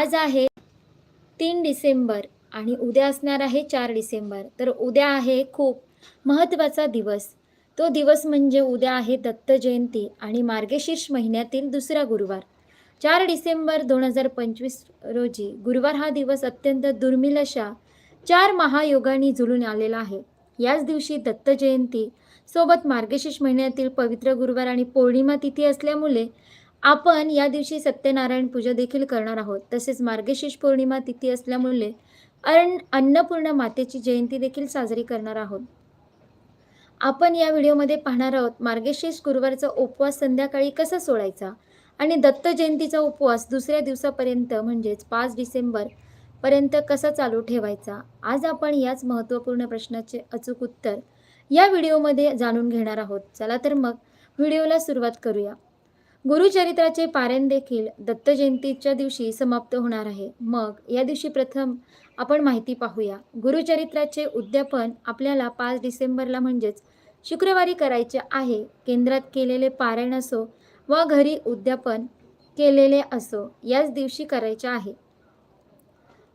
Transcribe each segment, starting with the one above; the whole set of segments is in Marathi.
आज आहे तीन डिसेंबर आणि उद्या असणार आहे चार डिसेंबर. तर उद्या आहे खूप महत्त्वाचा दिवस. तो दिवस म्हणजे उद्या आहे दत्त जयंती आणि मार्गशीर्ष महिन्यातील दुसरा गुरुवार. चार डिसेंबर दोन हजार पंचवीस रोजी गुरुवार हा दिवस अत्यंत दुर्मिळ अशा चार महायोगांनी जुळून आलेला आहे. याच दिवशी दत्त जयंती सोबत मार्गशीर्ष महिन्यातील पवित्र गुरुवार आणि पौर्णिमा तिथी असल्यामुळे आपण या दिवशी सत्यनारायण पूजा देखील करणार आहोत. तसेच मार्गशीर्ष पौर्णिमा तिथी असल्यामुळे अन्न अन्नपूर्ण मातेची जयंती देखील साजरी करणार आहोत. आपण या व्हिडिओमध्ये पाहणार आहोत मार्गशीर्ष गुरुवारचा उपवास संध्याकाळी कसा सोडायचा आणि दत्त जयंतीचा उपवास दुसऱ्या दिवसापर्यंत म्हणजेच पाच डिसेंबर पर्यंत कसा चालू ठेवायचा? आज आपण याच महत्त्वपूर्ण प्रश्नाचे अचूक उत्तर या व्हिडिओमध्ये जाणून घेणार आहोत. चला तर मग व्हिडिओला सुरुवात करूया. गुरुचरित्राचे पारायण देखील दत्त जयंतीच्या दिवशी समाप्त होणार आहे. मग या दिवशी प्रथम आपण माहिती पाहूया. गुरुचरित्राचे उद्यापन आपल्याला पाच डिसेंबरला म्हणजेच शुक्रवारी करायचे आहे. केंद्रात केलेले पारायण असो व घरी उद्यापन केलेले असो याच दिवशी करायचे आहे.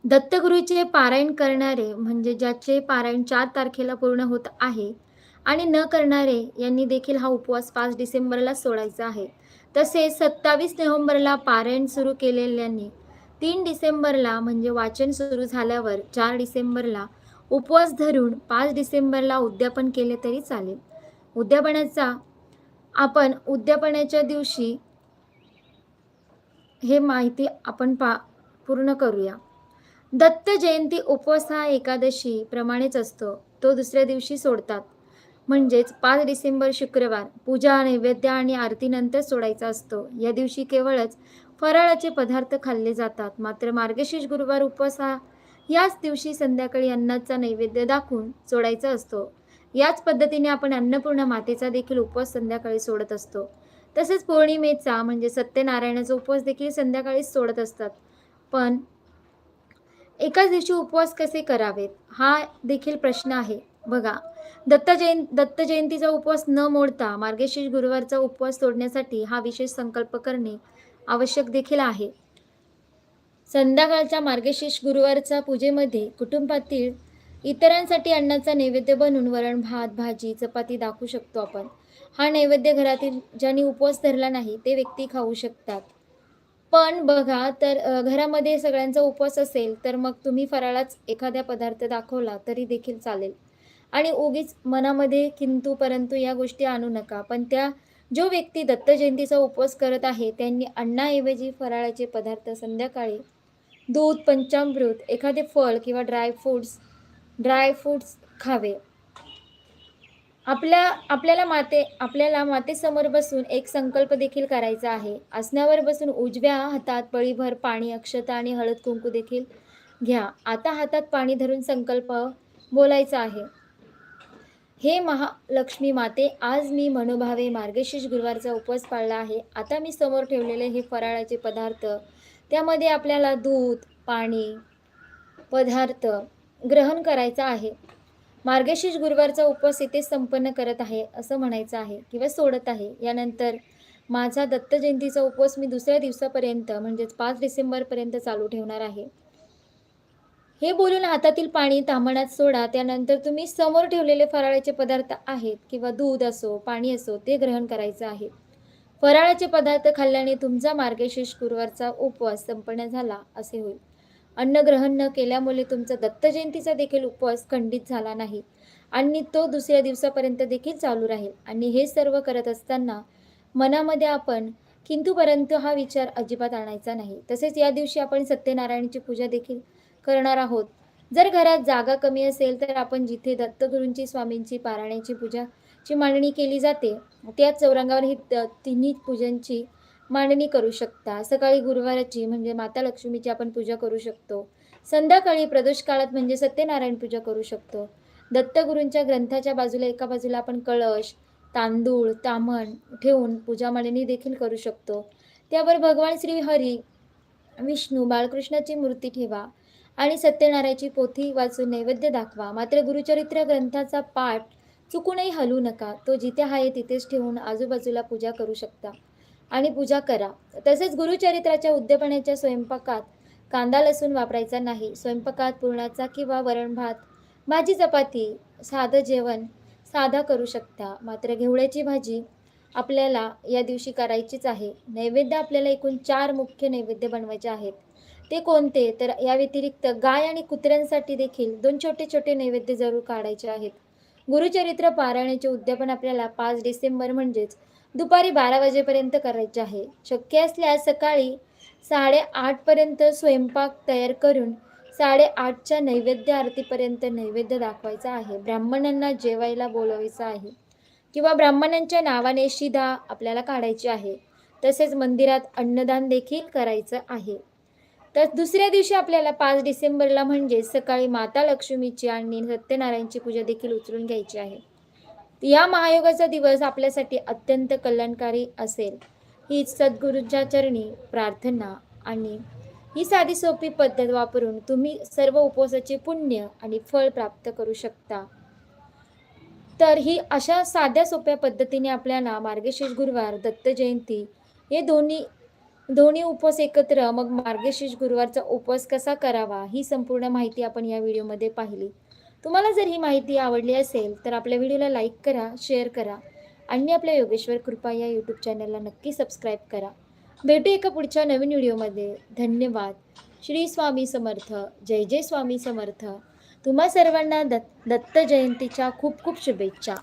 दत्तगुरूचे पारायण करणारे म्हणजे ज्याचे पारायण चार तारखेला पूर्ण होत आहे आणि न करणारे यांनी देखील हा उपवास पाच डिसेंबरला सोडायचा आहे. तसेच सत्तावीस नोव्हेंबरला पारायण सुरू केलेल्यांनी तीन डिसेंबरला म्हणजे वाचन सुरू झाल्यावर चार डिसेंबरला उपवास धरून पाच डिसेंबरला उद्यापन केले तरी चालेल. उद्यापनाचा आपण उद्यापनाच्या दिवशी हे माहिती आपण पा पूर्ण करूया. दत्त जयंती उपवास हा एकादशी प्रमाणेच असतो. तो दुसऱ्या दिवशी सोडतात. म्हणजेच पाच डिसेंबर शुक्रवार पूजा नैवेद्य आणि आरतीनंतर सोडायचा असतो. या दिवशी केवळच फराळाचे पदार्थ खाल्ले जातात. मात्र मार्गशीर्ष गुरुवार उपवास हा याच दिवशी संध्याकाळी अन्नाचा नैवेद्य दाखवून सोडायचा असतो. याच पद्धतीने आपण अन्नपूर्णा मातेचा देखील उपवास संध्याकाळी सोडत असतो. तसेच पौर्णिमेचा म्हणजे सत्यनारायणाचा उपवास देखील संध्याकाळीच सोडत असतात. पण एकाच दिवशी उपवास कसे करावेत? हा देखील प्रश्न आहे. बघा दत्त जयं दत्त जयंतीचा उपवास न मोडता मार्गशीर्ष गुरुवारचा उपवास सोडण्यासाठी हा विशेष संकल्प करणे आवश्यक देखील आहे. संध्याकाळच्या मार्गशीर्ष गुरुवारच्या पूजेमध्ये कुटुंबातील इतरांसाठी अन्नाचा नैवेद्य बनवून वरण भात भाजी चपाती दाखवू शकतो आपण. हा नैवेद्य घरातील ज्यांनी उपवास धरला नाही ते व्यक्ती खाऊ शकतात. पण बघा तर घरामध्ये सगळ्यांचा उपवास असेल तर मग तुम्ही फराळाच एखाद्या पदार्थ दाखवला तरी देखील चालेल. आणि उगीच मनामध्ये किंतु परंतु या गोष्टी आणू नका. पण त्या जो व्यक्ती दत्त जयंतीचा उपवास करत आहे त्यांनी अन्नाऐवजी फराळाचे पदार्थ संध्याकाळी दूध पंचामृत एखादे फळ किंवा ड्रायफ्रूट्स ड्रायफ्रूट्स खावे. आपल्या आपल्याला माते आपल्याला मातेसमोर बसून एक संकल्प देखील करायचा आहे. आसनावर बसून उजव्या हातात पळीभर पाणी अक्षता आणि हळद कुंकू देखील घ्या. आता हातात पाणी धरून संकल्प बोलायचा आहे. हे महालक्ष्मी माते आज मी मनोभावे मार्गशीर्ष गुरुवारचा उपवास पाळला आहे. आता मी समोर ठेवलेले हे फराळाचे पदार्थ त्यामध्ये आपल्याला दूध पाणी पदार्थ ग्रहण करायचा आहे. मार्गशीर्ष गुरुवारचा उपवास इथे संपन्न करत आहे असं म्हणायचं आहे किंवा सोडत आहे. यानंतर माझा दत्त जयंतीचा उपवास मी दुसऱ्या दिवसापर्यंत म्हणजेच पाच डिसेंबरपर्यंत चालू ठेवणार आहे. हे बोलून हातातील पाणी तामणात सोडा त्यानंतर तुम्ही समोर ठेवलेले फराळाचे पदार्थ आहेत किंवा दूध असो पाणी असो ते ग्रहण करायचं आहे. फराळाचे पदार्थ खाल्ल्याने तुमचा मार्गशीर्ष गुरुवारचा उपवास संपन्न झाला असे होईल. अन्न ग्रहण न केल्यामुळे तुमचा दत्त जयंतीचा देखील उपवास खंडित झाला नाही. आणि तो दुसऱ्या दिवसापर्यंत देखील चालू राहील. आणि हे सर्व करत असताना मनामध्ये आपण किंतूपर्यंत हा विचार अजिबात आणायचा नाही. तसेच या दिवशी आपण सत्यनारायणाची पूजा देखील करणार आहोत. जर घरात जागा कमी असेल तर आपण जिथे दत्तगुरूंची स्वामींची पारायणाची पूजाची मांडणी केली जाते त्या चौरंगावर ही तिन्ही पूजांची मांडणी करू शकता. सकाळी गुरुवाराची म्हणजे माता लक्ष्मीची आपण पूजा करू शकतो. संध्याकाळी प्रदोष काळात म्हणजे सत्यनारायण पूजा करू शकतो. दत्तगुरूंच्या ग्रंथाच्या बाजूला एका बाजूला आपण कळश तांदूळ तामण ठेवून पूजा मांडणी देखील करू शकतो. त्यावर भगवान श्री हरी विष्णू बाळकृष्णाची मूर्ती ठेवा. आणि सत्यनारायणाची पोथी वाचून नैवेद्य दाखवा. मात्र गुरुचरित्र ग्रंथाचा पाठ चुकूनही हलवू नका. तो जिथे आहे तिथेच ठेवून आजूबाजूला पूजा करू शकता आणि पूजा करा. तसेच गुरुचरित्राच्या उद्यापनाच्या स्वयंपाकात कांदा लसूण वापरायचा नाही. स्वयंपाकात पुरणाचा किंवा वरण भात भाजी चपाती साधं जेवण साधा करू शकता. मात्र घेवड्याची भाजी आपल्याला या दिवशी करायचीच आहे. नैवेद्य आपल्याला एकूण चार मुख्य नैवेद्य बनवायचे आहेत. ते कोणते? तर या व्यतिरिक्त गाय आणि कुत्र्यांसाठी देखील दोन छोटे छोटे नैवेद्य जरूर काढायचे आहेत. गुरुचरित्र पारायणाचे उद्यापन आपल्याला पाच डिसेंबर म्हणजेच दुपारी बारा वाजेपर्यंत करायचे आहे. शक्य असल्यास सकाळी साडेआठपर्यंत स्वयंपाक तयार करून साडेआठच्या नैवेद्य आरतीपर्यंत नैवेद्य दाखवायचा आहे. ब्राह्मणांना जेवायला बोलवायचं आहे किंवा ब्राह्मणांच्या नावाने शिधा आपल्याला काढायची आहे. तसेच मंदिरात अन्नदान देखील करायचं आहे. तर दुसऱ्या दिवशी आपल्याला पाच डिसेंबरला म्हणजे सकाळी माता लक्ष्मीची आणि सत्यनारायणची पूजा देखील उचलून घ्यायची आहे. या महायोगाचा दिवस आपल्यासाठी अत्यंत कल्याणकारी असेल. ही सद्गुरूंच्या चरणी प्रार्थना आणि ही साधी सोपी पद्धत वापरून तुम्ही सर्व उपवासाचे पुण्य आणि फळ प्राप्त करू शकता. तर ही अशा साध्या सोप्या पद्धतीने आपल्याला मार्गशीर्ष गुरुवार दत्त जयंती हे दोन्ही दोन्ही उपवास एकत्र मग मार्गशीर्ष गुरुवारचा उपवास कसा करावा ही संपूर्ण माहिती आपण या व्हिडिओमध्ये पाहिली. तुम्हाला जर ही माहिती आवडली असेल तर आपल्या व्हिडिओला लाईक करा शेअर करा आणि आपल्या योगेश्वर कृपा या यूट्यूब चॅनलला नक्की सबस्क्राईब करा. भेटू एका पुढच्या नवीन व्हिडिओमध्ये. धन्यवाद. श्री स्वामी समर्थ. जय जय स्वामी समर्थ. तुम्हा सर्वांना दत्त दत्त जयंतीच्या खूप खूप शुभेच्छा.